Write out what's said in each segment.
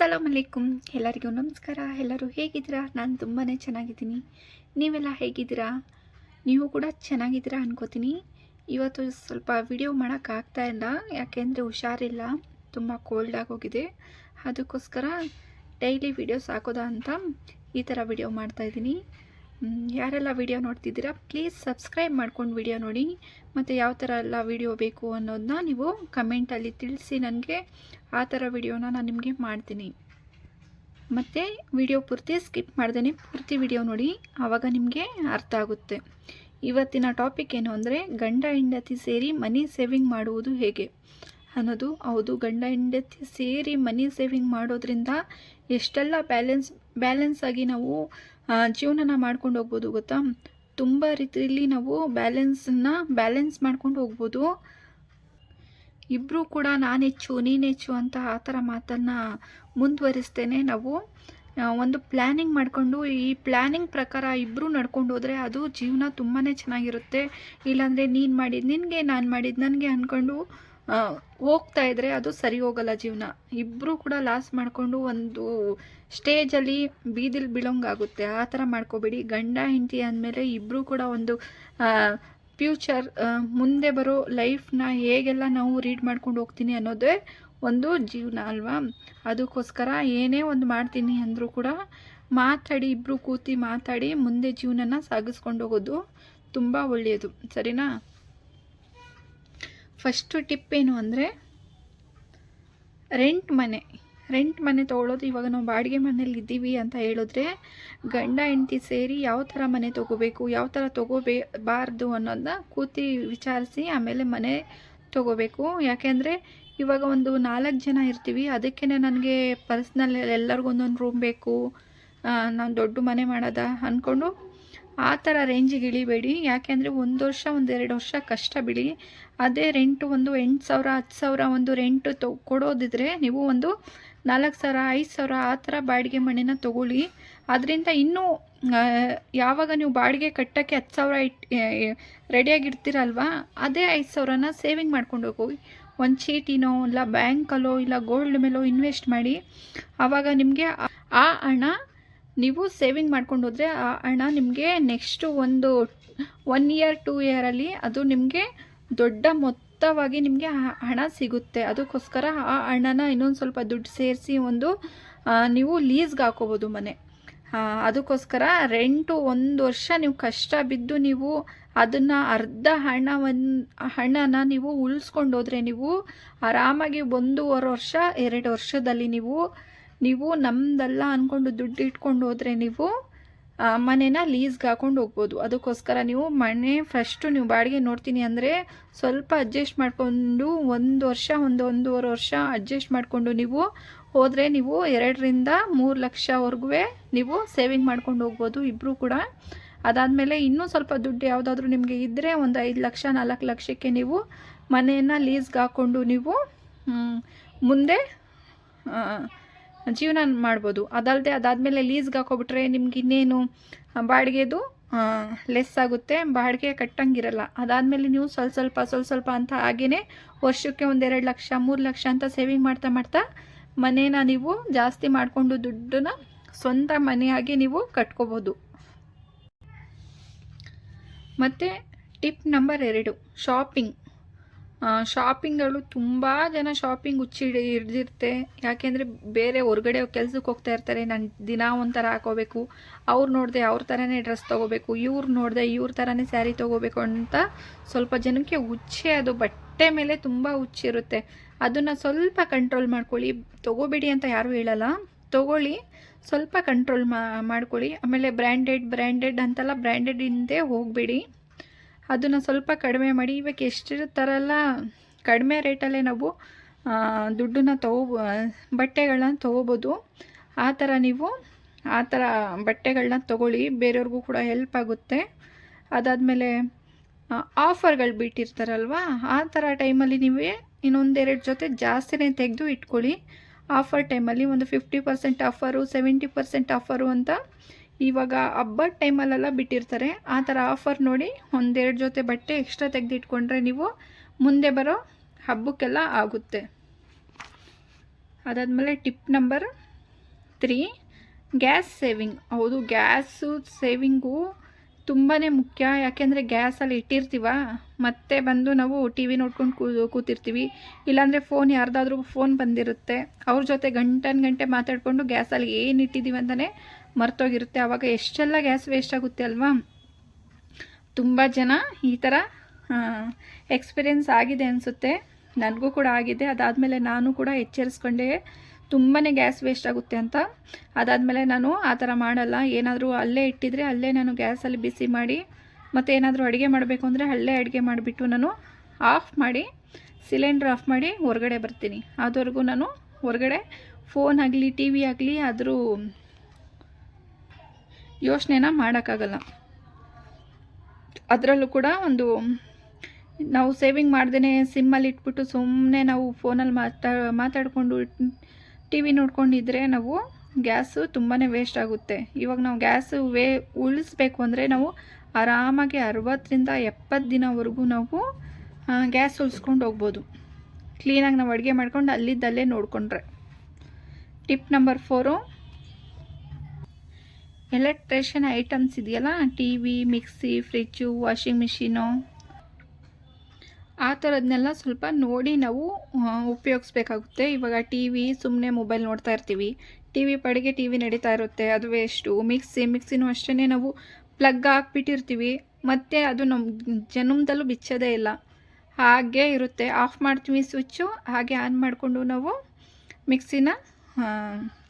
ಅಸ್ಸಲಾಮ್ ಅಲೈಕುಮ್ ಎಲ್ಲರಿಗೂ ನಮಸ್ಕಾರ. ಎಲ್ಲರೂ ಹೇಗಿದ್ದೀರಾ? ನಾನು ತುಂಬಾ ಚೆನ್ನಾಗಿದ್ದೀನಿ. ನೀವೆಲ್ಲ ಹೇಗಿದ್ದೀರಾ? ನೀವು ಕೂಡ ಚೆನ್ನಾಗಿದ್ದೀರಾ ಅನ್ಕೋತೀನಿ. ಇವತ್ತು ಸ್ವಲ್ಪ ವಿಡಿಯೋ ಮಾಡೋಕ್ಕಾಗ್ತಾ ಇಲ್ಲ. ಯಾಕೆಂದರೆ ಹುಷಾರಿಲ್ಲ. ತುಂಬ ಕೋಲ್ಡ್ ಆಗೋಗಿದೆ. ಅದಕ್ಕೋಸ್ಕರ ಡೈಲಿ ವಿಡಿಯೋಸ್ ಹಾಕೋದಾ ಅಂತ ಈ ಥರ ವಿಡಿಯೋ ಮಾಡ್ತಾಯಿದ್ದೀನಿ ಯಾರೆಲ್ಲ ವಿಡಿಯೋ ನೋಡ್ತಿದ್ದೀರಾ ಪ್ಲೀಸ್ ಸಬ್ಸ್ಕ್ರೈಬ್ ಮಾಡ್ಕೊಂಡು ವಿಡಿಯೋ ನೋಡಿ. ಮತ್ತು ಯಾವ ಥರ ಎಲ್ಲ ವಿಡಿಯೋ ಬೇಕು ಅನ್ನೋದನ್ನ ನೀವು ಕಮೆಂಟಲ್ಲಿ ತಿಳಿಸಿ ನನಗೆ. ಆ ಥರ ವಿಡಿಯೋನ ನಾನು ನಿಮಗೆ ಮಾಡ್ತೀನಿ. ಮತ್ತು ವಿಡಿಯೋ ಪೂರ್ತಿ ಸ್ಕಿಪ್ ಮಾಡ್ದೇ ಪೂರ್ತಿ ವಿಡಿಯೋ ನೋಡಿ ಆವಾಗ ನಿಮಗೆ ಅರ್ಥ ಆಗುತ್ತೆ. ಇವತ್ತಿನ ಟಾಪಿಕ್ ಏನು ಅಂದರೆ, ಗಂಡ ಹೆಂಡತಿ ಸೇರಿ ಮನಿ ಸೇವಿಂಗ್ ಮಾಡುವುದು ಹೇಗೆ? ಅನ್ನೋದು ಹೌದು, ಗಂಡ ಹೆಂಡತಿ ಸೇರಿ ಮನಿ ಸೇವಿಂಗ್ ಮಾಡೋದ್ರಿಂದ ಎಷ್ಟೆಲ್ಲ ಬ್ಯಾಲೆನ್ಸ್ ಬ್ಯಾಲೆನ್ಸ್ ಆಗಿ ನಾವು ಜೀವನನ ಮಾಡ್ಕೊಂಡು ಹೋಗ್ಬೋದು, ಗೊತ್ತಾ? ತುಂಬ ರೀತಿಯಲ್ಲಿ ನಾವು ಬ್ಯಾಲೆನ್ಸನ್ನ ಬ್ಯಾಲೆನ್ಸ್ ಮಾಡ್ಕೊಂಡು ಹೋಗ್ಬೋದು. ಇಬ್ಬರೂ ಕೂಡ ನಾನು ಹೆಚ್ಚು ನೀನು ಹೆಚ್ಚು ಅಂತ ಆ ಥರ ಮಾತನ್ನು ಮುಂದುವರಿಸ್ತೇನೆ ನಾವು. ಒಂದು ಪ್ಲ್ಯಾನಿಂಗ್ ಮಾಡಿಕೊಂಡು, ಈ ಪ್ಲ್ಯಾನಿಂಗ್ ಪ್ರಕಾರ ಇಬ್ಬರು ನಡ್ಕೊಂಡು ಹೋದರೆ ಅದು ಜೀವನ ತುಂಬಾ ಚೆನ್ನಾಗಿರುತ್ತೆ. ಇಲ್ಲಾಂದರೆ ನೀನು ಮಾಡಿದ್ದು ನಿನಗೆ ನಾನು ಮಾಡಿದ್ದು ನನಗೆ ಅಂದ್ಕೊಂಡು ಹೋಗ್ತಾ ಇದ್ದರೆ ಅದು ಸರಿ ಹೋಗಲ್ಲ ಜೀವನ. ಇಬ್ಬರೂ ಕೂಡ ಲಾಸ್ ಮಾಡಿಕೊಂಡು ಒಂದು ಸ್ಟೇಜಲ್ಲಿ ಬೀದಿಲಿ ಬೀಳೋಂಗಾಗುತ್ತೆ ಆ ಥರ ಮಾಡ್ಕೋಬೇಡಿ. ಗಂಡ, ಹೆಂಡತಿ ಅಂದಮೇಲೆ ಇಬ್ಬರೂ ಕೂಡ ಒಂದು ಫ್ಯೂಚರ್ ಮುಂದೆ ಬರೋ ಲೈಫ್ನ ಹೇಗೆಲ್ಲ ನಾವು ರೀಡ್ ಮಾಡ್ಕೊಂಡು ಹೋಗ್ತೀನಿ ಅನ್ನೋದೇ ಒಂದು ಜೀವನ ಅಲ್ವಾ? ಅದಕ್ಕೋಸ್ಕರ ಏನೇ ಒಂದು ಮಾಡ್ತೀನಿ ಅಂದರೂ ಕೂಡ ಮಾತಾಡಿ ಇಬ್ಬರು ಕೂತಿ ಮಾತಾಡಿ ಮುಂದೆ ಜೀವನನ ಸಾಗಿಸ್ಕೊಂಡು ಹೋಗೋದು ತುಂಬ ಒಳ್ಳೆಯದು. ಸರಿನಾ? ಫಸ್ಟು ಟಿಪ್ ಏನು ಅಂದರೆ, ರೆಂಟ್ ಮನೆ ರೆಂಟ್ ಮನೆ ತೊಗೊಳ್ಳೋದು ಇವಾಗ ನಾವು ಬಾಡಿಗೆ ಮನೇಲಿ ಇದ್ದೀವಿ ಅಂತ ಹೇಳಿದ್ರೆ, ಗಂಡ ಹೆಂಡತಿ ಸೇರಿ ಯಾವ ಥರ ಮನೆ ತೊಗೋಬೇಕು, ಯಾವ ಥರ ತೊಗೋಬೇಬಾರ್ದು ಅನ್ನೋದನ್ನ ಕೂತಿ ವಿಚಾರಿಸಿ ಆಮೇಲೆ ಮನೆ ತೊಗೋಬೇಕು. ಯಾಕೆಂದರೆ ಇವಾಗ ಒಂದು ನಾಲ್ಕು ಜನ ಇರ್ತೀವಿ ಅದಕ್ಕೇ ನನಗೆ ಪರ್ಸ್ನಲ್ ಎಲ್ಲರಿಗೂ ಒಂದೊಂದು ರೂಮ್ ಬೇಕು ನಾನು ದೊಡ್ಡ ಮನೆ ಮಾಡೋದ ಅಂದ್ಕೊಂಡು ಆ ಥರ ರೇಂಜಿಗೆ ಇಳಿಬೇಡಿ. ಯಾಕೆಂದರೆ ಒಂದು ವರ್ಷ, ಒಂದು ಎರಡು ವರ್ಷ ಕಷ್ಟ ಬಿಡಿ. ಅದೇ ರೆಂಟು ಒಂದು ಎಂಟು ಸಾವಿರ, ಹತ್ತು ಸಾವಿರ ಒಂದು ರೆಂಟು ತೊ, ಕೊಡೋದಿದ್ರೆ ನೀವು ಒಂದು ನಾಲ್ಕು ಸಾವಿರ, ಐದು ಸಾವಿರ ಆ ಥರ ಬಾಡಿಗೆ ಮನೆನ ತೊಗೊಳ್ಳಿ. ಅದರಿಂದ ಇನ್ನೂ ಯಾವಾಗ ನೀವು ಬಾಡಿಗೆ ಕಟ್ಟೋಕ್ಕೆ ಹತ್ತು ಸಾವಿರ ಇಟ್ ರೆಡಿಯಾಗಿರ್ತೀರಲ್ವಾ ಅದೇ ಐದು ಸಾವಿರನ ಸೇವಿಂಗ್ ಮಾಡ್ಕೊಂಡು ಹೋಗಿ ಒಂದು ಚೀಟಿನೋ, ಇಲ್ಲ ಬ್ಯಾಂಕಲ್ಲೋ ಇಲ್ಲ ಗೋಲ್ಡ್ ಮೇಲೋ ಇನ್ವೆಸ್ಟ್ ಮಾಡಿ. ಆವಾಗ ನಿಮಗೆ ಆ ಹಣ ನೀವು ಸೇವಿಂಗ್ ಮಾಡ್ಕೊಂಡು ಹೋದರೆ, ಆ ಹಣ ನಿಮಗೆ ನೆಕ್ಸ್ಟು ಒಂದು ಒನ್ ಇಯರ್ ಟೂ ಇಯರಲ್ಲಿ ಅದು ನಿಮಗೆ ದೊಡ್ಡ ಮೊತ್ತವಾಗಿ ನಿಮಗೆ ಹಣ ಸಿಗುತ್ತೆ. ಅದಕ್ಕೋಸ್ಕರ ಆ ಹಣನ ಇನ್ನೊಂದು ಸ್ವಲ್ಪ ದುಡ್ಡು ಸೇರಿಸಿ ಒಂದು ನೀವು ಲೀಸ್ಗೆ ಹಾಕೋಬೋದು ಮನೆ. ಅದಕ್ಕೋಸ್ಕರ ರೆಂಟು ಒಂದು ವರ್ಷ ನೀವು ಕಷ್ಟ ಬಿದ್ದು ನೀವು ಅದನ್ನು ಅರ್ಧ ಹಣವನ್ನು ಹಣನ ನೀವು ಉಳಿಸ್ಕೊಂಡೋದ್ರೆ ನೀವು ಆರಾಮಾಗಿ ಒಂದೂವರೆ ವರ್ಷ, ಎರಡು ವರ್ಷದಲ್ಲಿ ನೀವು ನೀವು ನಮ್ದಲ್ಲ ಅಂದ್ಕೊಂಡು ದುಡ್ಡು ಇಟ್ಕೊಂಡು ಹೋದರೆ ನೀವು ಮನೇನ ಲೀಸ್ಗೆ ಹಾಕೊಂಡು ಹೋಗ್ಬೋದು. ಅದಕ್ಕೋಸ್ಕರ ನೀವು ಮನೆ ಫಸ್ಟು ನೀವು ಬಾಡಿಗೆ ನೋಡ್ತೀನಿ ಅಂದರೆ ಸ್ವಲ್ಪ ಅಡ್ಜಸ್ಟ್ ಮಾಡಿಕೊಂಡು ಒಂದು ವರ್ಷ, ಒಂದು ಒಂದೂವರೆ ವರ್ಷ ಅಡ್ಜಸ್ಟ್ ಮಾಡಿಕೊಂಡು ನೀವು ಹೋದರೆ ನೀವು ಎರಡರಿಂದ ಮೂರು ಲಕ್ಷವರೆಗೂ ನೀವು ಸೇವಿಂಗ್ ಮಾಡ್ಕೊಂಡು ಹೋಗ್ಬೋದು ಇಬ್ಬರೂ ಕೂಡ. ಅದಾದಮೇಲೆ ಇನ್ನೂ ಸ್ವಲ್ಪ ದುಡ್ಡು ಯಾವುದಾದ್ರೂ ನಿಮಗೆ ಇದ್ದರೆ ಒಂದು ಐದು ಲಕ್ಷ, ನಾಲ್ಕು ಲಕ್ಷಕ್ಕೆ ನೀವು ಮನೆಯನ್ನು ಲೀಸ್ಗೆ ಹಾಕ್ಕೊಂಡು ನೀವು ಮುಂದೆ ಜೀವನ ಮಾಡ್ಬೋದು. ಅದಲ್ಲದೆ ಅದಾದಮೇಲೆ ಲೀಸ್ಗೆ ಹಾಕೋಬಿಟ್ರೆ ನಿಮ್ಗೆ ಇನ್ನೇನು ಬಾಡಿಗೆದು ಲೆಸ್ ಆಗುತ್ತೆ. ಬಾಡಿಗೆ ಕಟ್ಟಂಗಿರಲ್ಲ. ಅದಾದಮೇಲೆ ನೀವು ಸ್ವಲ್ಪ ಸ್ವಲ್ಪ ಸ್ವಲ್ಪ ಸ್ವಲ್ಪ ಅಂತ ಹಾಗೇ ವರ್ಷಕ್ಕೆ ಒಂದೆರಡು ಲಕ್ಷ, ಮೂರು ಲಕ್ಷ ಅಂತ ಸೇವಿಂಗ್ ಮಾಡ್ತಾ ಮಾಡ್ತಾ ಮನೇನ ನೀವು ಜಾಸ್ತಿ ಮಾಡಿಕೊಂಡು ದುಡ್ಡನ್ನ ಸ್ವಂತ ಮನೆಯಾಗಿ ನೀವು ಕಟ್ಕೋಬೋದು. ಮತ್ತು ಟಿಪ್ ನಂಬರ್ ಎರಡು ಶಾಪಿಂಗ್ ಶಾಪಿಂಗ್ಗಳು ತುಂಬ ಜನ ಶಾಪಿಂಗ್ ಹುಚ್ಚಿ ಹಿಡಿ ಹಿಡ್ದಿರುತ್ತೆ. ಯಾಕೆಂದರೆ ಬೇರೆ ಹೊರಗಡೆ ಕೆಲ್ಸಕ್ಕೆ ಹೋಗ್ತಾ ಇರ್ತಾರೆ, ನಾನು ದಿನ ಒಂಥರ ಹಾಕೋಬೇಕು, ಅವ್ರು ನೋಡಿದೆ ಅವ್ರ ಥರನೇ ಡ್ರೆಸ್ ತೊಗೋಬೇಕು, ಇವ್ರು ನೋಡಿದೆ ಇವ್ರ ಥರನೇ ಸ್ಯಾರಿ ತೊಗೋಬೇಕು ಅಂತ ಸ್ವಲ್ಪ ಜನಕ್ಕೆ ಹುಚ್ಚೆ ಅದು, ಬಟ್ಟೆ ಮೇಲೆ ತುಂಬ ಹುಚ್ಚಿರುತ್ತೆ ಅದನ್ನು ಸ್ವಲ್ಪ ಕಂಟ್ರೋಲ್ ಮಾಡ್ಕೊಳ್ಳಿ. ತೊಗೋಬೇಡಿ ಅಂತ ಯಾರೂ ಹೇಳಲ್ಲ. ತೊಗೊಳ್ಳಿ, ಸ್ವಲ್ಪ ಕಂಟ್ರೋಲ್ ಮಾಡ್ಕೊಳ್ಳಿ. ಆಮೇಲೆ ಬ್ರ್ಯಾಂಡೆಡ್ ಬ್ರ್ಯಾಂಡೆಡ್ ಅಂತೆಲ್ಲ ಬ್ರ್ಯಾಂಡೆಡ್ ಹಿಂದೆ ಹೋಗಬೇಡಿ. ಅದನ್ನು ಸ್ವಲ್ಪ ಕಡಿಮೆ ಮಾಡಿ, ಇವಾಗ ಎಷ್ಟು ಕಡಿಮೆ ರೇಟಲ್ಲೇ ನಾವು ದುಡ್ಡನ್ನ ತಗೋ, ಬಟ್ಟೆಗಳನ್ನ ತೊಗೋಬೋದು. ಆ ಥರ ನೀವು, ಆ ಥರ ಬಟ್ಟೆಗಳನ್ನ ತೊಗೊಳ್ಳಿ. ಬೇರೆಯವ್ರಿಗೂ ಕೂಡ ಹೆಲ್ಪ್ ಆಗುತ್ತೆ. ಅದಾದಮೇಲೆ ಆಫರ್ಗಳು ಬಿಟ್ಟಿರ್ತಾರಲ್ವ, ಆ ಥರ ಟೈಮಲ್ಲಿ ನೀವೇ ಇನ್ನೊಂದೆರಡು ಜೊತೆ ಜಾಸ್ತಿನೇ ತೆಗೆದು ಇಟ್ಕೊಳ್ಳಿ. ಆಫರ್ ಟೈಮಲ್ಲಿ ಒಂದು fifty percent offer seventy percent offer ಅಂತ ಇವಾಗ ಹಬ್ಬದ ಟೈಮಲ್ಲೆಲ್ಲ ಬಿಟ್ಟಿರ್ತಾರೆ. ಆ ಥರ ಆಫರ್ ನೋಡಿ ಒಂದೆರಡು ಜೊತೆ ಬಟ್ಟೆ ಎಕ್ಸ್ಟ್ರಾ ತೆಗೆದಿಟ್ಕೊಂಡ್ರೆ ನೀವು ಮುಂದೆ ಬರೋ ಹಬ್ಬಕ್ಕೆಲ್ಲ ಆಗುತ್ತೆ. ಅದಾದಮೇಲೆ tip number three gas saving ಹೌದು ಗ್ಯಾಸು ಸೇವಿಂಗು ತುಂಬಾ ಮುಖ್ಯ. ಯಾಕೆಂದರೆ ಗ್ಯಾಸಲ್ಲಿ ಇಟ್ಟಿರ್ತೀವ, ಮತ್ತೆ ಬಂದು ನಾವು ಟಿ ವಿ ನೋಡ್ಕೊಂಡು ಕೂ, ಕೂತಿರ್ತೀವಿ. ಇಲ್ಲಾಂದರೆ ಫೋನ್ ಯಾರ್ದಾದ್ರೂ ಫೋನ್ ಬಂದಿರುತ್ತೆ. ಅವ್ರ ಜೊತೆ ಗಂಟನ್ ಗಂಟೆ ಮಾತಾಡಿಕೊಂಡು ಗ್ಯಾಸಲ್ಲಿ ಏನು ಇಟ್ಟಿದ್ದೀವಿ ಅಂತಲೇ ಮರ್ತೋಗಿರುತ್ತೆ. ಆವಾಗ ಎಷ್ಟೆಲ್ಲ ಗ್ಯಾಸ್ ವೇಸ್ಟ್ ಆಗುತ್ತೆ ಅಲ್ವಾ? ತುಂಬ ಜನ ಈ ಥರ ಎಕ್ಸ್ಪೀರಿಯೆನ್ಸ್ ಆಗಿದೆ ಅನಿಸುತ್ತೆ. ನನಗೂ ಕೂಡ ಆಗಿದೆ. ಅದಾದಮೇಲೆ ನಾನು ಕೂಡ ಎಚ್ಚರಿಸ್ಕೊಂಡೆ ತುಂಬಾ ಗ್ಯಾಸ್ ವೇಸ್ಟ್ ಆಗುತ್ತೆ ಅಂತ. ಅದಾದಮೇಲೆ ನಾನು ಆ ಥರ ಮಾಡಲ್ಲ. ಏನಾದರೂ ಅಲ್ಲೇ ಇಟ್ಟಿದ್ರೆ ಅಲ್ಲೇ ನಾನು ಗ್ಯಾಸಲ್ಲಿ ಬಿಸಿ ಮಾಡಿ, ಮತ್ತು ಏನಾದರೂ ಅಡುಗೆ ಮಾಡಬೇಕು ಅಂದರೆ ಅಲ್ಲೇ ಅಡುಗೆ ಮಾಡಿಬಿಟ್ಟು ನಾನು ಆಫ್ ಮಾಡಿ, ಸಿಲಿಂಡ್ರ್ ಆಫ್ ಮಾಡಿ ಹೊರಗಡೆ ಬರ್ತೀನಿ. ಅದುವರೆಗೂ ನಾನು ಹೊರಗಡೆ ಫೋನ್ ಆಗಲಿ ಟಿ ವಿ ಆಗಲಿ, ಆದರೂ ಯೋಚನೆನ ಮಾಡೋಕ್ಕಾಗಲ್ಲ. ಅದರಲ್ಲೂ ಕೂಡ ಒಂದು ನಾವು ಸೇವಿಂಗ್ ಮಾಡ್ದೇ ಸಿಮ್ಮಲ್ಲಿ ಇಟ್ಬಿಟ್ಟು ಸುಮ್ಮನೆ ನಾವು ಫೋನಲ್ಲಿ ಮಾತಾ, ಮಾತಾಡಿಕೊಂಡು ಟಿ ವಿ ನೋಡ್ಕೊಂಡಿದ್ರೆ ನಾವು ಗ್ಯಾಸು ತುಂಬಾ ವೇಸ್ಟ್ ಆಗುತ್ತೆ. ಇವಾಗ ನಾವು ಗ್ಯಾಸು ವೇ, ಉಳಿಸ್ಬೇಕು ಅಂದರೆ ನಾವು ಆರಾಮಾಗಿ ಅರವತ್ತರಿಂದ ಎಪ್ಪತ್ತು ದಿನವರೆಗೂ ನಾವು ಗ್ಯಾಸ್ ಉಳಿಸ್ಕೊಂಡು ಹೋಗ್ಬೋದು. ಕ್ಲೀನಾಗಿ ನಾವು ಅಡುಗೆ ಮಾಡ್ಕೊಂಡು ಅಲ್ಲಿದ್ದಲ್ಲೇ ನೋಡಿಕೊಂಡ್ರೆ. Tip number four electrician items ಇದೆಯಲ್ಲ? T V mixie fridge washing machine ಆ ಥರದನ್ನೆಲ್ಲ ಸ್ವಲ್ಪ ನೋಡಿ ನಾವು ಉಪಯೋಗಿಸ್ಬೇಕಾಗುತ್ತೆ. ಇವಾಗ ಟಿ ವಿ ಸುಮ್ಮನೆ ಮೊಬೈಲ್ ನೋಡ್ತಾ ಇರ್ತೀವಿ. ಟಿ ವಿ ಪಡೆಗೆ ಟಿ ವಿ ನಡೀತಾ ಇರುತ್ತೆ. ಅದು ವೇಸ್ಟು ಮಿಕ್ಸಿ ಮಿಕ್ಸಿನೂ ಅಷ್ಟೇ ನಾವು ಪ್ಲಗ್ ಹಾಕ್ಬಿಟ್ಟಿರ್ತೀವಿ. ಮತ್ತು ಅದು ನಮ್ಮ ಜನ್ಮದಲ್ಲೂ ಬಿಚ್ಚೋದೇ ಇಲ್ಲ. ಹಾಗೆ ಇರುತ್ತೆ. ಆಫ್ ಮಾಡ್ತೀವಿ ಸ್ವಿಚ್ಚು ಹಾಗೆ ಆನ್ ಮಾಡಿಕೊಂಡು ನಾವು ಮಿಕ್ಸಿನ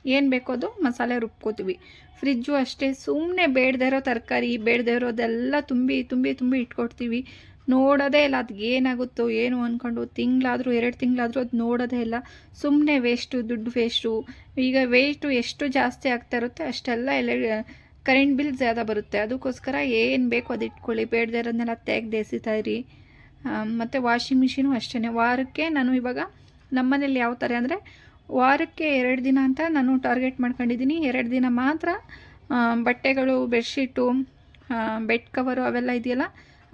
ಏನು ಬೇಕೋ ಅದು ಮಸಾಲೆ ರುಬ್ಕೋತೀವಿ. ಫ್ರಿಜ್ಜು ಅಷ್ಟೇ ಸುಮ್ಮನೆ ಬೇಡದೇ ಇರೋ ತರಕಾರಿ, ಬೇಡದೇ ಇರೋದೆಲ್ಲ ತುಂಬಿ ತುಂಬಿ ತುಂಬಿ ಇಟ್ಕೊಡ್ತೀವಿ. ನೋಡೋದೇ ಇಲ್ಲ ಅದು ಏನಾಗುತ್ತೋ ಏನು ಅಂದ್ಕೊಂಡು ತಿಂಗಳಾದರೂ, ಎರಡು ತಿಂಗಳಾದರೂ ಅದು ನೋಡೋದೇ ಇಲ್ಲ. ಸುಮ್ಮನೆ ವೇಸ್ಟು ದುಡ್ಡು ವೇಸ್ಟು ಈಗ ವೇಸ್ಟು ಎಷ್ಟು ಜಾಸ್ತಿ ಆಗ್ತಾ ಇರುತ್ತೆ ಅಷ್ಟೆಲ್ಲ ಎಲ್ಲ ಕರೆಂಟ್ ಬಿಲ್ ಜ್ಯಾದ ಬರುತ್ತೆ. ಅದಕ್ಕೋಸ್ಕರ ಏನು ಬೇಕು ಅದು ಇಟ್ಕೊಳ್ಳಿ. ಬೇಡದೇ ಇರೋದನ್ನೆಲ್ಲ ತೆಗ್ದು ಇರಿ. ಮತ್ತು ವಾಷಿಂಗ್ ಮಿಷಿನು ಅಷ್ಟೇ ವಾರಕ್ಕೆ ನಾನು ಇವಾಗ ನಮ್ಮನೇಲಿ ಯಾವ ಥರ ಅಂದರೆ ವಾರಕ್ಕೆ ಎರಡು ದಿನ ಅಂತ ನಾನು ಟಾರ್ಗೆಟ್ ಮಾಡ್ಕೊಂಡಿದ್ದೀನಿ. ಎರಡು ದಿನ ಮಾತ್ರ ಬಟ್ಟೆಗಳು, ಬೆಡ್ಶೀಟು ಬೆಡ್ ಕವರು ಅವೆಲ್ಲ ಇದೆಯಲ್ಲ,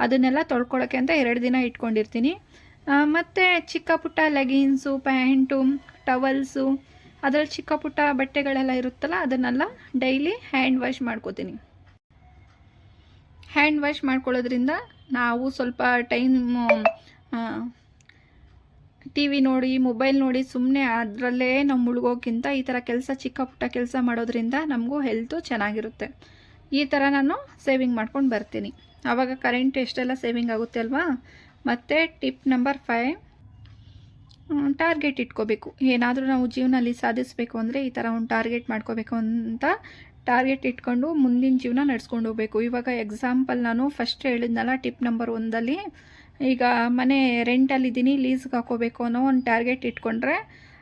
ಅದನ್ನೆಲ್ಲ ತೊಳ್ಕೊಳ್ಳೋಕ್ಕೆ ಅಂತ ಎರಡು ದಿನ ಇಟ್ಕೊಂಡಿರ್ತೀನಿ. ಮತ್ತು ಚಿಕ್ಕ ಪುಟ್ಟ ಲೆಗಿನ್ಸು ಪ್ಯಾಂಟು, ಟವಲ್ಸು, ಅದರಲ್ಲಿ ಚಿಕ್ಕ ಪುಟ್ಟ ಬಟ್ಟೆಗಳೆಲ್ಲ ಇರುತ್ತಲ್ಲ, ಅದನ್ನೆಲ್ಲ ಡೈಲಿ ಹ್ಯಾಂಡ್ ವಾಶ್ ಮಾಡ್ಕೋತೀನಿ. ಹ್ಯಾಂಡ್ ವಾಶ್ ಮಾಡ್ಕೊಳ್ಳೋದ್ರಿಂದ ನಾವು ಸ್ವಲ್ಪ ಟೈಮು ಟಿ ವಿ ನೋಡಿ, ಮೊಬೈಲ್ ನೋಡಿ ಸುಮ್ಮನೆ ಅದರಲ್ಲೇ ನಾವು ಮುಳುಗೋಕ್ಕಿಂತ ಈ ಥರ ಕೆಲಸ, ಚಿಕ್ಕ ಪುಟ್ಟ ಕೆಲಸ ಮಾಡೋದ್ರಿಂದ ನಮಗೂ ಹೆಲ್ತು ಚೆನ್ನಾಗಿರುತ್ತೆ. ಈ ಥರ ನಾನು ಸೇವಿಂಗ್ ಮಾಡ್ಕೊಂಡು ಬರ್ತೀನಿ. ಆವಾಗ ಕರೆಂಟ್ ಎಷ್ಟೆಲ್ಲ ಸೇವಿಂಗ್ ಆಗುತ್ತೆ ಅಲ್ವಾ? ಮತ್ತು ಟಿಪ್ ನಂಬರ್ ಫೈವ್ ಟಾರ್ಗೆಟ್ ಇಟ್ಕೋಬೇಕು. ಏನಾದರೂ ನಾವು ಜೀವನದಲ್ಲಿ ಸಾಧಿಸಬೇಕು ಅಂದರೆ ಈ ಥರ ಒಂದು ಟಾರ್ಗೆಟ್ ಮಾಡ್ಕೋಬೇಕು ಅಂತ ಟಾರ್ಗೆಟ್ ಇಟ್ಕೊಂಡು ಮುಂದಿನ ಜೀವನ ನಡೆಸ್ಕೊಂಡು ಹೋಗ್ಬೇಕು. ಇವಾಗ ಎಕ್ಸಾಂಪಲ್ ನಾನು ಫಸ್ಟ್ ಹೇಳಿದ್ನಲ್ಲ ಟಿಪ್ ನಂಬರ್ ಒಂದಲ್ಲಿ. ಈಗ ಮನೆ ರೆಂಟಲ್ಲಿದ್ದೀನಿ ಲೀಸ್ಗೆ ಹಾಕೋಬೇಕು ಅನ್ನೋ ಒಂದು ಟಾರ್ಗೆಟ್ ಇಟ್ಕೊಂಡ್ರೆ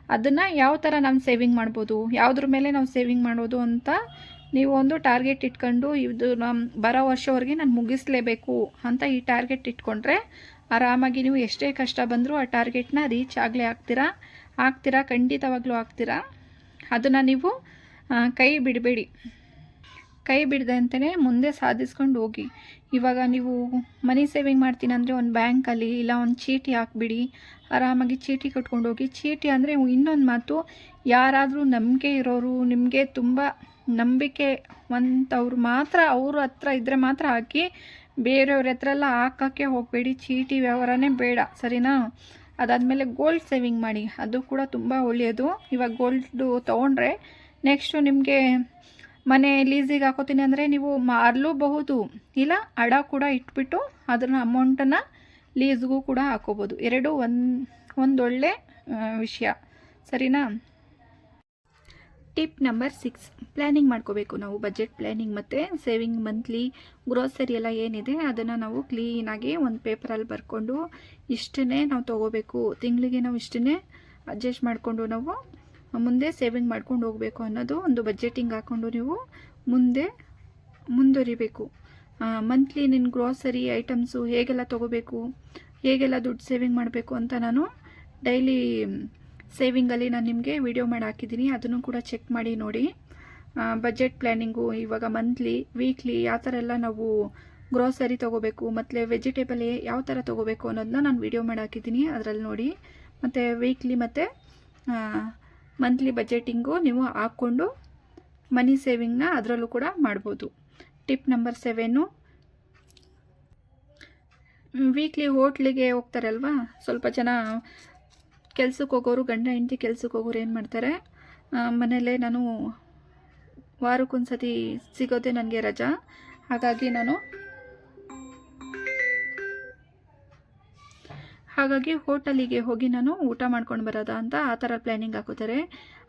ಅದನ್ನು ಯಾವ ಥರ ನಾವು ಸೇವಿಂಗ್ ಮಾಡ್ಬೋದು, ಯಾವುದ್ರ ಮೇಲೆ ನಾವು ಸೇವಿಂಗ್ ಮಾಡೋದು ಅಂತ ನೀವು ಒಂದು ಟಾರ್ಗೆಟ್ ಇಟ್ಕೊಂಡು ಇದು ನಮ್ಮ ಬರೋ ವರ್ಷವರೆಗೆ ನಾನು ಮುಗಿಸ್ಲೇಬೇಕು ಅಂತ ಈ ಟಾರ್ಗೆಟ್ ಇಟ್ಕೊಂಡ್ರೆ ಆರಾಮಾಗಿ ನೀವು ಎಷ್ಟೇ ಕಷ್ಟ ಬಂದರೂ ಆ ಟಾರ್ಗೆಟ್ನ ರೀಚ್ ಆಗಲೇ ಆಗ್ತೀರಾ ಆಗ್ತೀರಾ ಖಂಡಿತವಾಗ್ಲೂ ಆಗ್ತೀರಾ ಅದನ್ನು ನೀವು ಕೈ ಬಿಡಬೇಡಿ. ಕೈ ಬಿಡದೆ ಅಂತಲೇ ಮುಂದೆ ಸಾಧಿಸ್ಕೊಂಡು ಹೋಗಿ. ಇವಾಗ ನೀವು ಮನಿ ಸೇವಿಂಗ್ ಮಾಡ್ತೀನಿ ಅಂದರೆ ಒಂದು ಬ್ಯಾಂಕಲ್ಲಿ ಇಲ್ಲ ಒಂದು ಚೀಟಿ ಹಾಕ್ಬಿಡಿ. ಆರಾಮಾಗಿ ಚೀಟಿ ಕಟ್ಕೊಂಡು ಹೋಗಿ. ಚೀಟಿ ಅಂದರೆ ಇನ್ನೊಂದು ಮಾತು, ಯಾರಾದರೂ ನಂಬಿಕೆ ಇರೋರು, ನಿಮಗೆ ತುಂಬ ನಂಬಿಕೆ ಒಂತವ್ರು ಮಾತ್ರ, ಅವ್ರ ಹತ್ರ ಇದ್ದರೆ ಮಾತ್ರ ಹಾಕಿ ಬೇರೆಯವ್ರ ಹತ್ರ ಎಲ್ಲ ಹಾಕೋಕ್ಕೆ ಹೋಗಬೇಡಿ. ಚೀಟಿ ವ್ಯವಹಾರನೇ ಬೇಡ, ಸರಿನಾ? ಅದಾದಮೇಲೆ ಗೋಲ್ಡ್ ಸೇವಿಂಗ್ ಮಾಡಿ. ಅದು ಕೂಡ ತುಂಬ ಒಳ್ಳೆಯದು. ಇವಾಗ ಗೋಲ್ಡು ತೊಗೊಂಡ್ರೆ ನೆಕ್ಸ್ಟು ನಿಮಗೆ ಮನೆ ಲೀಸಿಗೆ ಹಾಕೋತೀನಿ ಅಂದರೆ ನೀವು ಮಾರಲೂಬಹುದು. ಇಲ್ಲ, ಅಡ ಕೂಡ ಇಟ್ಬಿಟ್ಟು ಅದನ್ನ ಅಮೌಂಟನ್ನು ಲೀಸ್ಗೂ ಕೂಡ ಹಾಕೋಬೋದು ಎರಡು ಒಂದು, ಒಂದೊಳ್ಳೆ ವಿಷಯ. ಸರಿನಾ? ಟಿಪ್ ನಂಬರ್ ಸಿಕ್ಸ್ ಪ್ಲ್ಯಾನಿಂಗ್ ಮಾಡ್ಕೋಬೇಕು ನಾವು. ಬಜೆಟ್ ಪ್ಲ್ಯಾನಿಂಗ್ ಮತ್ತು ಸೇವಿಂಗ್ ಮಂತ್ಲಿ ಗ್ರೋಸರಿ ಎಲ್ಲ ಏನಿದೆ ಅದನ್ನು ನಾವು ಕ್ಲೀನಾಗಿ ಒಂದು ಪೇಪರಲ್ಲಿ ಬರ್ಕೊಂಡು ಇಷ್ಟನ್ನೇ ನಾವು ತೊಗೋಬೇಕು. ತಿಂಗಳಿಗೆ ನಾವು ಇಷ್ಟನ್ನೇ ಅಡ್ಜಸ್ಟ್ ಮಾಡಿಕೊಂಡು ನಾವು ಮುಂದೆ ಸೇವಿಂಗ್ ಮಾಡ್ಕೊಂಡು ಹೋಗಬೇಕು ಅನ್ನೋದು ಒಂದು ಬಜೆಟಿಂಗ್ ಹಾಕ್ಕೊಂಡು ನೀವು ಮುಂದೆ ಮುಂದುವರಿಬೇಕು. ಮಂತ್ಲಿ ನಿನ್ನ ಗ್ರೋಸರಿ ಐಟಮ್ಸು ಹೇಗೆಲ್ಲ ತೊಗೋಬೇಕು, ಹೇಗೆಲ್ಲ ದುಡ್ಡು ಸೇವಿಂಗ್ ಮಾಡಬೇಕು ಅಂತ ನಾನು ಡೈಲಿ ಸೇವಿಂಗಲ್ಲಿ ನಾನು ನಿಮಗೆ ವಿಡಿಯೋ ಮಾಡಿ ಹಾಕಿದ್ದೀನಿ ಅದನ್ನು ಕೂಡ ಚೆಕ್ ಮಾಡಿ ನೋಡಿ. ಬಜೆಟ್ ಪ್ಲ್ಯಾನಿಂಗು ಇವಾಗ ಮಂತ್ಲಿ ವೀಕ್ಲಿ ಯಾವ ಥರ ಎಲ್ಲ ನಾವು ಗ್ರೋಸರಿ ತೊಗೋಬೇಕು, ಮತ್ತು ವೆಜಿಟೇಬಲ್ ಯಾವ ಥರ ತೊಗೋಬೇಕು ಅನ್ನೋದನ್ನ ನಾನು ವಿಡಿಯೋ ಮಾಡಿ ಹಾಕಿದ್ದೀನಿ ಅದರಲ್ಲಿ ನೋಡಿ. ಮತ್ತು ವೀಕ್ಲಿ ಮತ್ತು ಮಂತ್ಲಿ ಬಜೆಟಿಂಗು ನೀವು ಹಾಕ್ಕೊಂಡು ಮನಿ ಸೇವಿಂಗ್ನ ಅದರಲ್ಲೂ ಕೂಡ ಮಾಡ್ಬೋದು. ಟಿಪ್ ನಂಬರ್ ಸೆವೆನ್ನು ವೀಕ್ಲಿ ಹೋಟ್ಲಿಗೆ ಹೋಗ್ತಾರಲ್ವಾ? ಸ್ವಲ್ಪ ಜನ ಕೆಲ್ಸಕ್ಕೆ ಹೋಗೋರು, ಗಂಡ, ಹೆಂಡತಿ ಕೆಲ್ಸಕ್ಕೆ ಹೋಗೋರು ಏನು ಮಾಡ್ತಾರೆ? ಮನೆಯಲ್ಲೇ ನಾನು ವಾರಕ್ಕೊಂದು ಸತಿ ಸಿಗೋದೇ ನನಗೆ ರಜಾ. ಹಾಗಾಗಿ ನಾನು ಹಾಗಾಗಿ ಹೋಟೆಲಿಗೆ ಹೋಗಿ ನಾನು ಊಟ ಮಾಡ್ಕೊಂಡು ಬರೋದಾ ಅಂತ ಆ ಥರ ಪ್ಲ್ಯಾನಿಂಗ್ ಹಾಕೋತಾರೆ.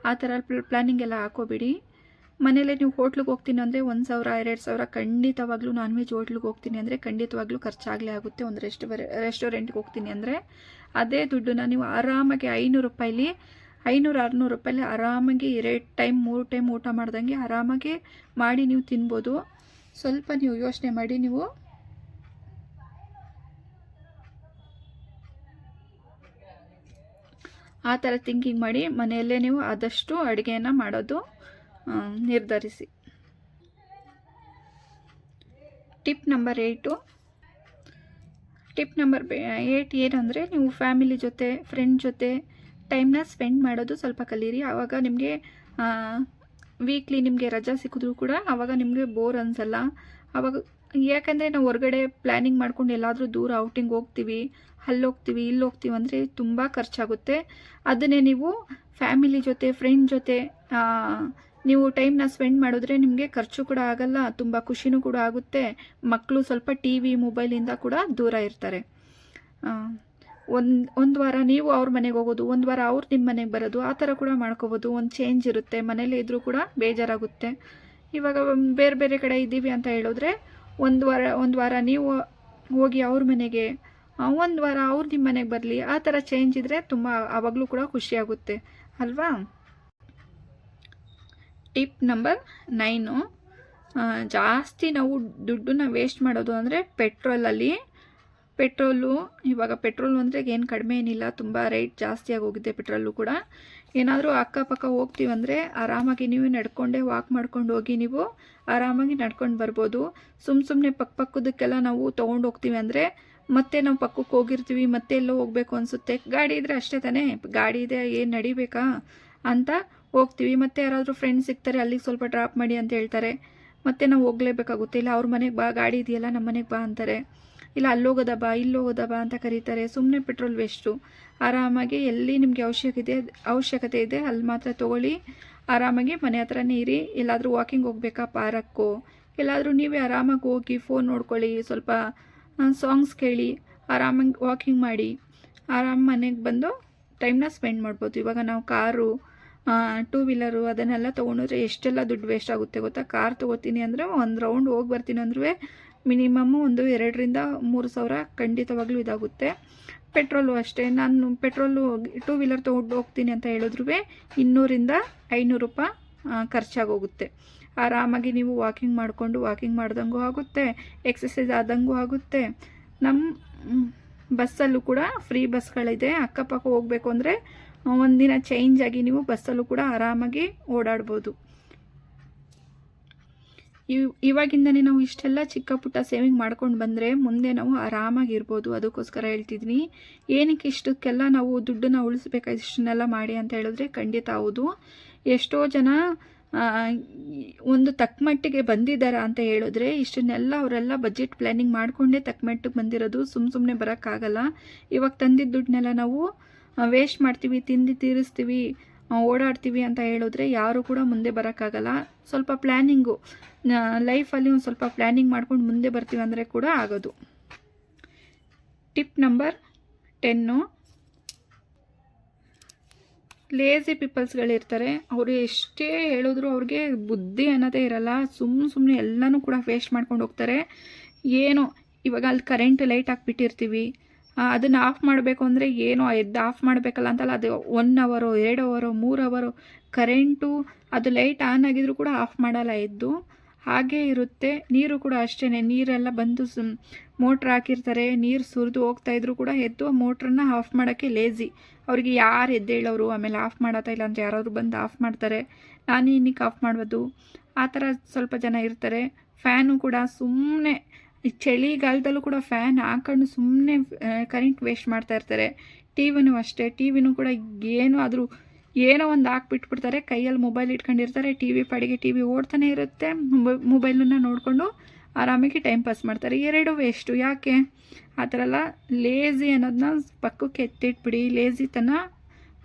ಆ ಥರ ಪ್ಲ್ಯಾನಿಂಗ್ ಎಲ್ಲ ಹಾಕೋಬೇಡಿ. ಮನೆಯಲ್ಲೇ ನೀವು ಹೋಟ್ಲಿಗೆ ಹೋಗ್ತೀನಿ ಅಂದರೆ ಒಂದು ಸಾವಿರ, ಎರಡು ಸಾವಿರ ಖಂಡಿತವಾಗ್ಲೂ ನಾನ್ ವೆಜ್ ಹೋಟ್ಲಿಗೆ ಹೋಗ್ತೀನಿ ಅಂದರೆ ಖಂಡಿತವಾಗ್ಲೂ ಖರ್ಚಾಗಲೇ ಆಗುತ್ತೆ. ಒಂದು ರೆಸ್ಟ್ ರೆಸ್ಟೋರೆಂಟ್ಗೆ ಹೋಗ್ತೀನಿ ಅಂದರೆ ಅದೇ ದುಡ್ಡನ್ನ ನೀವು ಆರಾಮಾಗಿ ಐನೂರು ರೂಪಾಯಿಲಿ, ಐನೂರು, ಆರುನೂರು ರೂಪಾಯಲ್ಲಿ ಆರಾಮಾಗಿ ಎರಡು ಟೈಮ್ ಮೂರು ಟೈಮ್ ಊಟ ಮಾಡ್ದಂಗೆ ಆರಾಮಾಗಿ ಮಾಡಿ ನೀವು ತಿನ್ಬೋದು. ಸ್ವಲ್ಪ ನೀವು ಯೋಚನೆ ಮಾಡಿ ನೀವು ಆ ಥರ ಥಿಂಕಿಂಗ್ ಮಾಡಿ ಮನೆಯಲ್ಲೇ ನೀವು ಆದಷ್ಟು ಅಡುಗೆಯನ್ನು ಮಾಡೋದು ನಿರ್ಧರಿಸಿ. Tip number eight tip number eight ಏನಂದರೆ ನೀವು ಫ್ಯಾಮಿಲಿ ಜೊತೆ ಫ್ರೆಂಡ್ ಜೊತೆ ಟೈಮ್ನ ಸ್ಪೆಂಡ್ ಮಾಡೋದು ಸ್ವಲ್ಪ ಕಲೀರಿ. ಆವಾಗ ನಿಮಗೆ ವೀಕ್ಲಿ ನಿಮಗೆ ರಜಾ ಸಿಕ್ಕಿದ್ರು ಕೂಡ ಆವಾಗ ನಿಮಗೆ ಬೋರ್ ಅನ್ಸಲ್ಲ. ಆವಾಗ ಯಾಕಂದರೆ ನಾವು ಹೊರಗಡೆ ಪ್ಲ್ಯಾನಿಂಗ್ ಮಾಡ್ಕೊಂಡು ಎಲ್ಲಾದರೂ ದೂರ ಔಟಿಂಗ್ ಹೋಗ್ತೀವಿ ಅಲ್ಲಿ ಹೋಗ್ತೀವಿ ಇಲ್ಲಿ ಹೋಗ್ತೀವಿ ಅಂದರೆ ತುಂಬ ಖರ್ಚಾಗುತ್ತೆ. ಅದನ್ನೇ ನೀವು ಫ್ಯಾಮಿಲಿ ಜೊತೆ ಫ್ರೆಂಡ್ ಜೊತೆ ನೀವು ಟೈಮ್ನ ಸ್ಪೆಂಡ್ ಮಾಡಿದ್ರೆ ನಿಮಗೆ ಖರ್ಚು ಕೂಡ ಆಗಲ್ಲ, ತುಂಬ ಖುಷಿನೂ ಕೂಡ ಆಗುತ್ತೆ. ಮಕ್ಕಳು ಸ್ವಲ್ಪ ಟಿ ವಿ ಮೊಬೈಲಿಂದ ಕೂಡ ದೂರ ಇರ್ತಾರೆ. ಒಂದು ಒಂದು ವಾರ ನೀವು ಅವ್ರ ಮನೆಗೆ ಹೋಗೋದು, ಒಂದು ವಾರ ಅವ್ರು ನಿಮ್ಮ ಮನೆಗೆ ಬರೋದು, ಆ ಥರ ಕೂಡ ಮಾಡ್ಕೋಬೋದು. ಒಂದು ಚೇಂಜ್ ಇರುತ್ತೆ, ಮನೇಲಿ ಇದ್ದರೂ ಕೂಡ ಬೇಜಾರಾಗುತ್ತೆ. ಇವಾಗ, ಬೇರೆ ಬೇರೆ ಕಡೆ ಇದ್ದೀವಿ ಅಂತ ಹೇಳಿದ್ರೆ ಒಂದು ವಾರ ಒಂದು ವಾರ ನೀವು ಹೋಗಿ ಅವ್ರ ಮನೆಗೆ ಒಂದು ವಾರ ಅವ್ರು ನಿಮ್ಮ ಮನೆಗೆ ಬರಲಿ, ಆ ಥರ ಚೇಂಜ್ ಇದ್ದರೆ ತುಂಬ ಆವಾಗಲೂ ಕೂಡ ಖುಷಿಯಾಗುತ್ತೆ ಅಲ್ವಾ? ಟಿಪ್ ನಂಬರ್ ನೈನು ಜಾಸ್ತಿ ನಾವು ದುಡ್ಡನ್ನ ವೇಸ್ಟ್ ಮಾಡೋದು ಅಂದರೆ ಪೆಟ್ರೋಲಲ್ಲಿ ಪೆಟ್ರೋಲು, ಇವಾಗ ಪೆಟ್ರೋಲ್ ಅಂದರೆ ಏನು ಕಡಿಮೆ ಏನಿಲ್ಲ, ತುಂಬ ರೇಟ್ ಜಾಸ್ತಿಯಾಗಿ ಹೋಗಿದೆ ಪೆಟ್ರೋಲು ಕೂಡ. ಏನಾದರೂ ಅಕ್ಕಪಕ್ಕ ಹೋಗ್ತೀವಂದರೆ ಆರಾಮಾಗಿ ನೀವು ನಡ್ಕೊಂಡೇ ವಾಕ್ ಮಾಡ್ಕೊಂಡು ಹೋಗಿ ನೀವು ಆರಾಮಾಗಿ ನಡ್ಕೊಂಡು ಬರ್ಬೋದು. ಸುಮ್ಮ ಸುಮ್ಮನೆ ಪಕ್ಕ ಪಕ್ಕದಕ್ಕೆಲ್ಲ ನಾವು ತೊಗೊಂಡು ಹೋಗ್ತೀವಿ ಅಂದರೆ ಮತ್ತೆ ನಾವು ಪಕ್ಕಕ್ಕೆ ಹೋಗಿರ್ತೀವಿ, ಮತ್ತೆ ಎಲ್ಲೋ ಹೋಗಬೇಕು ಅನಿಸುತ್ತೆ. ಗಾಡಿ ಇದ್ದರೆ ಅಷ್ಟೇ ತಾನೇ. ಗಾಡಿ ಇದೆ, ಏನು ನಡಿಬೇಕಾ ಅಂತ ಹೋಗ್ತೀವಿ. ಮತ್ತೆ ಯಾರಾದರೂ ಫ್ರೆಂಡ್ಸ್ ಸಿಗ್ತಾರೆ, ಅಲ್ಲಿಗೆ ಸ್ವಲ್ಪ ಡ್ರಾಪ್ ಮಾಡಿ ಅಂತ ಹೇಳ್ತಾರೆ. ಮತ್ತೆ ನಾವು ಹೋಗಲೇಬೇಕಾಗುತ್ತೆ. ಇಲ್ಲ, ಅವ್ರ ಮನೆಗೆ ಬಾ, ಗಾಡಿ ಇದೆಯಲ್ಲ ನಮ್ಮ ಮನೆಗೆ ಬಾ ಅಂತಾರೆ. ಇಲ್ಲ ಅಲ್ಲೋಗೋದ ಬಾ ಇಲ್ಲೋಗೋದ ಬಾ ಅಂತ ಕರೀತಾರೆ. ಸುಮ್ಮನೆ ಪೆಟ್ರೋಲ್ ವೇಸ್ಟು ಆರಾಮಾಗಿ ಎಲ್ಲಿ ನಿಮಗೆ ಅವಶ್ಯಕತೆ ಅವಶ್ಯಕತೆ ಇದೆ, ಅಲ್ಲಿ ಮಾತ್ರ ತೊಗೊಳ್ಳಿ. ಆರಾಮಾಗಿ ಮನೆ ಹತ್ರನೇ ಇರಿ. ಎಲ್ಲಾದರೂ ವಾಕಿಂಗ್ ಹೋಗ್ಬೇಕಾ ಪಾರಕ್ಕು ಎಲ್ಲಾದರೂ ನೀವೇ ಆರಾಮಾಗಿ ಹೋಗಿ ಫೋನ್ ನೋಡ್ಕೊಳ್ಳಿ, ಸ್ವಲ್ಪ ಸಾಂಗ್ಸ್ ಕೇಳಿ, ಆರಾಮಾಗಿ ವಾಕಿಂಗ್ ಮಾಡಿ. ಆರಾಮ ಮನೆಗೆ ಬಂದು ಟೈಮ್ನ ಸ್ಪೆಂಡ್ ಮಾಡ್ಬೋದು. ಇವಾಗ ನಾವು ಕಾರು ಟೂ ವೀಲರು ಅದನ್ನೆಲ್ಲ ತೊಗೊಂಡ್ರೆ ಎಷ್ಟೆಲ್ಲ ದುಡ್ಡು ವೇಸ್ಟ್ ಆಗುತ್ತೆ ಗೊತ್ತಾ? ಕಾರ್ ತೊಗೋತೀನಿ ಅಂದರೆ ಒಂದು ರೌಂಡ್ ಹೋಗಿ ಬರ್ತೀನಿ ಅಂದ್ರೂ ಮಿನಿಮಮ್ಮು ಒಂದು ಎರಡರಿಂದ ಮೂರು ಸಾವಿರ ಖಂಡಿತವಾಗ್ಲೂ ಇದಾಗುತ್ತೆ. ಪೆಟ್ರೋಲು ಅಷ್ಟೇ. ನಾನು ಪೆಟ್ರೋಲು ಟೂ ವೀಲರ್ ತೊಗೊಂಡು ಹೋಗ್ತೀನಿ ಅಂತ ಹೇಳಿದ್ರು ಇನ್ನೂರಿಂದ ಐನೂರು ರೂಪಾಯಿ ಖರ್ಚಾಗೋಗುತ್ತೆ. ಆರಾಮಾಗಿ ನೀವು ವಾಕಿಂಗ್ ಮಾಡಿಕೊಂಡು ವಾಕಿಂಗ್ ಮಾಡ್ದಂಗೂ ಆಗುತ್ತೆ. ಎಕ್ಸಸೈಸ್ ಆದಂಗೂ ಆಗುತ್ತೆ. ನಮ್ಮ ಬಸ್ಸಲ್ಲೂ ಕೂಡ ಫ್ರೀ ಬಸ್ಗಳಿದೆ. ಅಕ್ಕಪಕ್ಕ ಹೋಗಬೇಕು ಅಂದರೆ ಒಂದಿನ ಚೇಂಜ್ ಆಗಿ ನೀವು ಬಸ್ಸಲ್ಲೂ ಕೂಡ ಆರಾಮಾಗಿ ಓಡಾಡ್ಬೋದು. ಇವ್, ಇವಾಗಿಂದನೇ ನಾವು ಇಷ್ಟೆಲ್ಲ ಚಿಕ್ಕ ಪುಟ್ಟ ಸೇವಿಂಗ್ ಮಾಡ್ಕೊಂಡು ಬಂದರೆ ಮುಂದೆ ನಾವು ಆರಾಮಾಗಿರ್ಬೋದು. ಅದಕ್ಕೋಸ್ಕರ ಹೇಳ್ತಿದ್ದೀನಿ ಏನಕ್ಕೆ ಇಷ್ಟಕ್ಕೆಲ್ಲ ನಾವು ದುಡ್ಡನ್ನ ಉಳಿಸ್ಬೇಕಾ ಇಷ್ಟನ್ನೆಲ್ಲ ಮಾಡಿ ಅಂತ ಹೇಳಿದ್ರೆ ಖಂಡಿತ ಹೌದು. ಎಷ್ಟೋ ಜನ ಒಂದು ತಕ್ಕಮಟ್ಟಿಗೆ ಬಂದಿದ್ದಾರೆ ಅಂತ ಹೇಳಿದ್ರೆ ಇಷ್ಟನ್ನೆಲ್ಲ ಅವರೆಲ್ಲ ಬಜೆಟ್ ಪ್ಲ್ಯಾನಿಂಗ್ ಮಾಡಿಕೊಂಡೇ ತಕ್ಕಮಟ್ಟಿಗೆ ಬಂದಿರೋದು ಸುಮ್ಮ ಸುಮ್ಮನೆ ಬರೋಕ್ಕಾಗಲ್ಲ. ಇವಾಗ ತಂದಿದ್ದ ದುಡ್ಡನ್ನೆಲ್ಲ ನಾವು ವೇಸ್ಟ್ ಮಾಡ್ತೀವಿ, ತಿಂದು ತೀರಿಸ್ತೀವಿ ಓಡಾಡ್ತೀವಿ ಅಂತ ಹೇಳಿದ್ರೆ ಯಾರು ಕೂಡ ಮುಂದೆ ಬರೋಕ್ಕಾಗಲ್ಲ. ಸ್ವಲ್ಪ ಪ್ಲ್ಯಾನಿಂಗು ಲೈಫಲ್ಲಿ ಒಂದು ಸ್ವಲ್ಪ ಪ್ಲ್ಯಾನಿಂಗ್ ಮಾಡ್ಕೊಂಡು ಮುಂದೆ ಬರ್ತೀವಿ ಅಂದರೆ ಕೂಡ ಆಗೋದು. Tip number ten. ಲೇಸಿ ಪೀಪಲ್ಸ್ಗಳಿರ್ತಾರೆ. ಅವರು ಎಷ್ಟೇ ಹೇಳಿದ್ರು ಅವ್ರಿಗೆ ಬುದ್ಧಿ ಅನ್ನೋದೇ ಇರಲ್ಲ. ಸುಮ್ಮನೆ ಸುಮ್ಮನೆ ಎಲ್ಲನೂ ಕೂಡ ವೇಸ್ಟ್ ಮಾಡ್ಕೊಂಡು ಹೋಗ್ತಾರೆ. ಏನೋ ಇವಾಗ ಅಲ್ಲಿ ಕರೆಂಟ್ ಲೈಟ್ ಹಾಕ್ಬಿಟ್ಟಿರ್ತೀವಿ. ಅದನ್ನು ಆಫ್ ಮಾಡಬೇಕು ಅಂದರೆ ಏನೋ ಎದ್ದು ಆಫ್ ಮಾಡಬೇಕಲ್ಲ ಅಂತಲ್ಲ, ಅದು ಒನ್ ಅವರು ಎರಡು ಅವರು ಮೂರು ಅವರು ಕರೆಂಟು ಅದು ಲೈಟ್ ಆನ್ ಆಗಿದ್ರು ಕೂಡ ಆಫ್ ಮಾಡಲ್ಲ ಎದ್ದು. ಹಾಗೇ ಇರುತ್ತೆ. ನೀರು ಕೂಡ ಅಷ್ಟೇ ನೀರೆಲ್ಲ ಬಂದು ಮೋಟ್ರ್ ಹಾಕಿರ್ತಾರೆ. ನೀರು ಸುರಿದು ಹೋಗ್ತಾ ಇದ್ರು ಕೂಡ ಎದ್ದು ಮೋಟ್ರನ್ನ ಆಫ್ ಮಾಡೋಕ್ಕೆ ಲೇಜಿ ಅವ್ರಿಗೆ ಯಾರು ಎದ್ದೇಳೋರು, ಆಮೇಲೆ ಆಫ್ ಮಾಡತ್ತಾ ಇಲ್ಲ ಅಂತ ಯಾರಾದರೂ ಬಂದು ಆಫ್ ಮಾಡ್ತಾರೆ. ನಾನು ಇನ್ನಿಕ್ಕೆ ಆಫ್ ಮಾಡ್ಬೋದು ಆ ಥರ ಸ್ವಲ್ಪ ಜನ ಇರ್ತಾರೆ. ಫ್ಯಾನು ಕೂಡ ಸುಮ್ಮನೆ ಈ ಚಳಿಗಾಲದಲ್ಲೂ ಕೂಡ ಫ್ಯಾನ್ ಹಾಕೊಂಡು ಸುಮ್ಮನೆ ಕರೆಂಟ್ ವೇಸ್ಟ್ ಮಾಡ್ತಾ ಇರ್ತಾರೆ. ಟಿ ವಿನೂ ಅಷ್ಟೇ. ಟಿ ವಿನೂ ಕೂಡ ಏನು ಆದರೂ ಏನೋ ಒಂದು ಹಾಕ್ಬಿಟ್ಬಿಡ್ತಾರೆ. ಕೈಯಲ್ಲಿ ಮೊಬೈಲ್ ಇಟ್ಕೊಂಡಿರ್ತಾರೆ. ಟಿ ವಿ ಪಾಡಿಗೆ ಟಿ ವಿ ಓಡ್ತಾನೆ ಇರುತ್ತೆ. ಮೊಬೈಲನ್ನ ನೋಡಿಕೊಂಡು ಆರಾಮಾಗಿ ಟೈಮ್ ಪಾಸ್ ಮಾಡ್ತಾರೆ. ಎರಡು ವೇಸ್ಟು ಯಾಕೆ? ಆ ಥರ ಎಲ್ಲ ಲೇಝಿ ಅನ್ನೋದನ್ನ ಪಕ್ಕಕ್ಕೆ ಎತ್ತಿಟ್ಬಿಡಿ. ಲೇಜಿತನ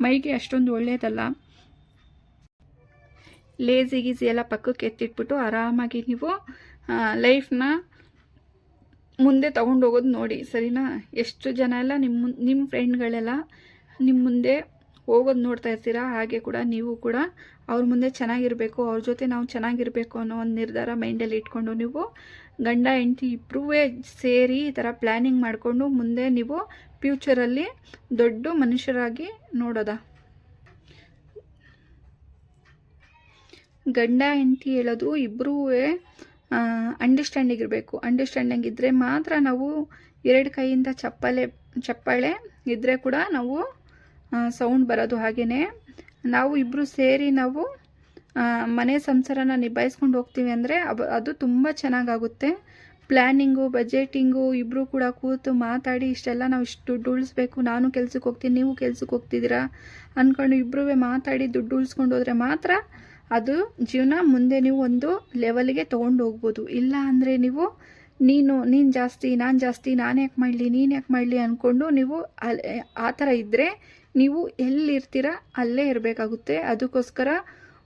ಮೈಗೆ ಅಷ್ಟೊಂದು ಒಳ್ಳೆಯದಲ್ಲ ಲೇಝಿ ಗೀಸಿ ಎಲ್ಲ ಪಕ್ಕಕ್ಕೆ ಎತ್ತಿಟ್ಬಿಟ್ಟು ಆರಾಮಾಗಿ ನೀವು ಲೈಫ್ನ ಮುಂದೆ ತೊಗೊಂಡು ಹೋಗೋದು ನೋಡಿ, ಸರಿನಾ? ಎಷ್ಟು ಜನ ಎಲ್ಲ ನಿಮ್ಮ ನಿಮ್ಮ ಫ್ರೆಂಡ್ಗಳೆಲ್ಲ ನಿಮ್ಮ ಮುಂದೆ ಹೋಗೋದು ನೋಡ್ತಾ ಇರ್ತೀರಾ? ಹಾಗೆ ಕೂಡ ನೀವು ಕೂಡ ಅವ್ರ ಮುಂದೆ ಚೆನ್ನಾಗಿರಬೇಕು, ಅವ್ರ ಜೊತೆ ನಾವು ಚೆನ್ನಾಗಿರಬೇಕು ಅನ್ನೋ ಒಂದು ನಿರ್ಧಾರ ಮೈಂಡಲ್ಲಿ ಇಟ್ಕೊಂಡು ನೀವು ಗಂಡ, ಹೆಂಡತಿ ಇಬ್ಬರೂ ಸೇರಿ ಈ ಥರ ಪ್ಲ್ಯಾನಿಂಗ್ ಮಾಡಿಕೊಂಡು ಮುಂದೆ ನೀವು ಫ್ಯೂಚರಲ್ಲಿ ದೊಡ್ಡ ಮನುಷ್ಯರಾಗಿ ನೋಡೋದ? ಗಂಡ, ಹೆಂಡತಿ ಹೇಳೋದು ಇಬ್ಬರೂ ಅಂಡರ್ಸ್ಟ್ಯಾಂಡಿಂಗ್ ಇರಬೇಕು. ಅಂಡರ್ಸ್ಟ್ಯಾಂಡಿಂಗ್ ಇದ್ದರೆ ಮಾತ್ರ ನಾವು ಎರಡು ಕೈಯಿಂದ ಚಪ್ಪಲೆ, ಚಪ್ಪಾಳೆ ಇದ್ದರೆ ಕೂಡ ನಾವು ಸೌಂಡ್ ಬರೋದು ಹಾಗೆಯೇ ನಾವು ಇಬ್ಬರು ಸೇರಿ ನಾವು ಮನೆ ಸಂಸಾರನ ನಿಭಾಯಿಸ್ಕೊಂಡು ಹೋಗ್ತೀವಿ ಅಂದರೆ ಅದು ತುಂಬ ಚೆನ್ನಾಗಾಗುತ್ತೆ. ಪ್ಲ್ಯಾನಿಂಗು ಬಜೆಟಿಂಗು ಇಬ್ಬರು ಕೂಡ ಕೂತು ಮಾತಾಡಿ ಇಷ್ಟೆಲ್ಲ ನಾವು ಇಷ್ಟು ದುಡ್ಡು ಉಳಿಸ್ಬೇಕು, ನಾನು ಕೆಲ್ಸಕ್ಕೆ ಹೋಗ್ತೀನಿ, ನೀವು ಕೆಲ್ಸಕ್ಕೆ ಹೋಗ್ತಿದ್ದೀರಾ ಅಂದ್ಕೊಂಡು ಇಬ್ಬರೂ ಮಾತಾಡಿ ದುಡ್ಡು ಉಳಿಸ್ಕೊಂಡು ಹೋದರೆ ಮಾತ್ರ ಅದು ಜೀವನ ಮುಂದೆ ನೀವು ಒಂದು ಲೆವೆಲ್ಗೆ ತೊಗೊಂಡು ಹೋಗ್ಬೋದು. ಇಲ್ಲ ಅಂದರೆ ನೀವು, ನೀನು ನೀನು ಜಾಸ್ತಿ, ನಾನು ಜಾಸ್ತಿ, ನಾನು ಯಾಕೆ ಮಾಡಲಿ, ನೀನು ಯಾಕೆ ಮಾಡಲಿ ಅಂದ್ಕೊಂಡು ನೀವು ಅಲ್ಲಿ ಆ ಥರ ಇದ್ದರೆ ನೀವು ಎಲ್ಲಿರ್ತೀರ ಅಲ್ಲೇ ಇರಬೇಕಾಗುತ್ತೆ. ಅದಕ್ಕೋಸ್ಕರ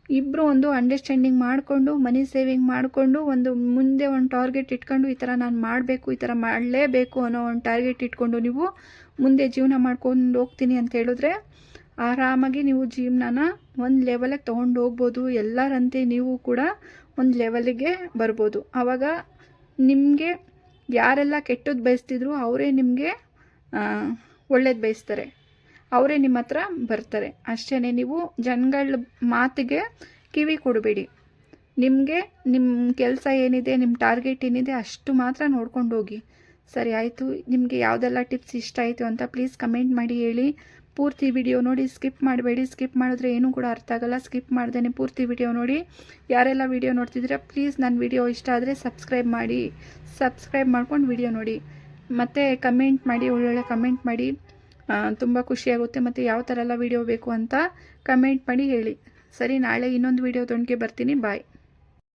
ಇಬ್ಬರು ಒಂದು ಅಂಡರ್ಸ್ಟ್ಯಾಂಡಿಂಗ್ ಮಾಡಿಕೊಂಡು ಮನಿ ಸೇವಿಂಗ್ ಮಾಡಿಕೊಂಡು, ಒಂದು ಮುಂದೆ ಒಂದು ಟಾರ್ಗೆಟ್ ಇಟ್ಕೊಂಡು ಈ ಥರ ನಾನು ಮಾಡಬೇಕು, ಈ ಥರ ಮಾಡಲೇಬೇಕು ಅನ್ನೋ ಒಂದು ಟಾರ್ಗೆಟ್ ಇಟ್ಕೊಂಡು ನೀವು ಮುಂದೆ ಜೀವನ ಮಾಡ್ಕೊಂಡು ಹೋಗ್ತೀನಿ ಅಂತ ಹೇಳಿದ್ರೆ ಆರಾಮಾಗಿ ನೀವು ಜೀವನನ ಒಂದು ಲೆವೆಲಿಗೆ ತೊಗೊಂಡು ಹೋಗ್ಬೋದು. ಎಲ್ಲರಂತೆ ನೀವು ಕೂಡ ಒಂದು ಲೆವೆಲಿಗೆ ಬರ್ಬೋದು. ಆವಾಗ ನಿಮಗೆ ಯಾರೆಲ್ಲ ಕೆಟ್ಟದ್ದು ಬಯಸ್ತಿದ್ರು ಅವರೇ ನಿಮಗೆ ಒಳ್ಳೇದು ಬಯಸ್ತಾರೆ. ಅವರೇ ನಿಮ್ಮ ಹತ್ರ ಬರ್ತಾರೆ. ಅಷ್ಟೇ ನೀವು ಜನಗಳ ಮಾತಿಗೆ ಕಿವಿ ಕೊಡಬೇಡಿ. ನಿಮಗೆ ನಿಮ್ಮ ಕೆಲಸ ಏನಿದೆ ನಿಮ್ಮ ಟಾರ್ಗೆಟ್ ಏನಿದೆ ಅಷ್ಟು ಮಾತ್ರ ನೋಡ್ಕೊಂಡು ಹೋಗಿ. ಸರಿ, ಆಯಿತು. ನಿಮಗೆ ಯಾವುದೆಲ್ಲ ಟಿಪ್ಸ್ ಇಷ್ಟ ಆಯಿತು ಅಂತ ಪ್ಲೀಸ್ ಕಮೆಂಟ್ ಮಾಡಿ ಹೇಳಿ. ಪೂರ್ತಿ ವಿಡಿಯೋ ನೋಡಿ, ಸ್ಕಿಪ್ ಮಾಡಬೇಡಿ. ಸ್ಕಿಪ್ ಮಾಡಿದ್ರೆ ಏನೂ ಕೂಡ ಅರ್ಥ ಆಗಲ್ಲ. ಸ್ಕಿಪ್ ಮಾಡ್ದೇನೆ ಪೂರ್ತಿ ವಿಡಿಯೋ ನೋಡಿ. ಯಾರೆಲ್ಲ ವಿಡಿಯೋ ನೋಡ್ತಿದ್ದೀರಾ, ಪ್ಲೀಸ್ ನನ್ನ ವಿಡಿಯೋ ಇಷ್ಟ ಆದರೆ ಸಬ್ಸ್ಕ್ರೈಬ್ ಮಾಡಿ. ಸಬ್ಸ್ಕ್ರೈಬ್ ಮಾಡ್ಕೊಂಡು ವಿಡಿಯೋ ನೋಡಿ. ಮತ್ತು ಕಮೆಂಟ್ ಮಾಡಿ, ಒಳ್ಳೊಳ್ಳೆ ಕಮೆಂಟ್ ಮಾಡಿ. ತುಂಬ ಖುಷಿಯಾಗುತ್ತೆ ಮತ್ತು ಯಾವ ಥರ ಎಲ್ಲ ವಿಡಿಯೋ ಬೇಕು ಅಂತ ಕಮೆಂಟ್ ಮಾಡಿ ಹೇಳಿ. ಸರಿ, ನಾಳೆ ಇನ್ನೊಂದು ವಿಡಿಯೋ ವಿಡಿಯೋದೊಂದಿಗೆ ಬರ್ತೀನಿ. ಬಾಯ್.